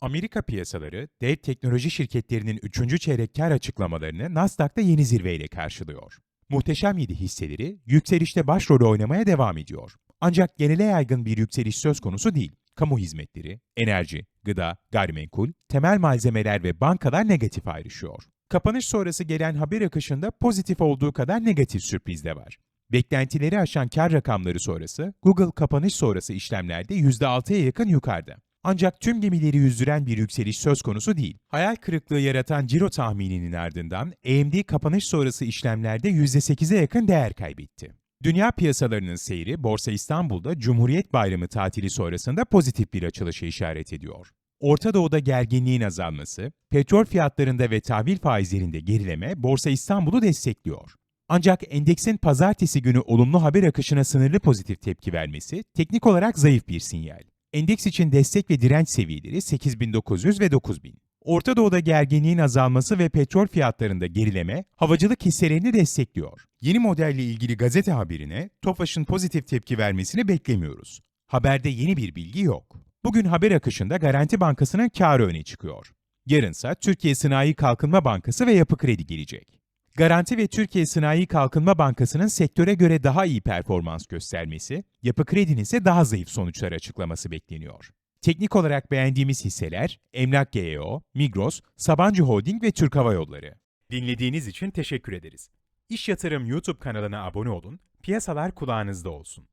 Amerika piyasaları, dev teknoloji şirketlerinin 3. çeyrek kar açıklamalarını Nasdaq'ta yeni zirveyle karşılıyor. Muhteşem 7 hisseleri yükselişte başrolü oynamaya devam ediyor. Ancak genele yaygın bir yükseliş söz konusu değil. Kamu hizmetleri, enerji, gıda, gayrimenkul, temel malzemeler ve bankalar negatif ayrışıyor. Kapanış sonrası gelen haber akışında pozitif olduğu kadar negatif sürpriz de var. Beklentileri aşan kar rakamları sonrası, Google kapanış sonrası işlemlerde %6'ya yakın yukarıda. Ancak tüm gemileri yüzdüren bir yükseliş söz konusu değil. Hayal kırıklığı yaratan ciro tahmininin ardından AMD kapanış sonrası işlemlerde %8'e yakın değer kaybetti. Dünya piyasalarının seyri Borsa İstanbul'da Cumhuriyet Bayramı tatili sonrasında pozitif bir açılışa işaret ediyor. Orta Doğu'da gerginliğin azalması, petrol fiyatlarında ve tahvil faizlerinde gerileme Borsa İstanbul'u destekliyor. Ancak endeksin pazartesi günü olumlu haber akışına sınırlı pozitif tepki vermesi teknik olarak zayıf bir sinyal. Endeks için destek ve direnç seviyeleri 8900 ve 9000. Orta Doğu'da gerginliğin azalması ve petrol fiyatlarında gerileme, havacılık hisselerini destekliyor. Yeni modelle ilgili gazete haberine TOFAŞ'ın pozitif tepki vermesini beklemiyoruz. Haberde yeni bir bilgi yok. Bugün haber akışında Garanti Bankası'nın kârı öne çıkıyor. Yarınsa Türkiye Sanayi Kalkınma Bankası ve Yapı Kredi gelecek. Garanti ve Türkiye Sanayi Kalkınma Bankası'nın sektöre göre daha iyi performans göstermesi, Yapı Kredi'nin ise daha zayıf sonuçlar açıklaması bekleniyor. Teknik olarak beğendiğimiz hisseler Emlak GEO, Migros, Sabancı Holding ve Türk Hava Yolları. Dinlediğiniz için teşekkür ederiz. İş Yatırım YouTube kanalına abone olun, piyasalar kulağınızda olsun.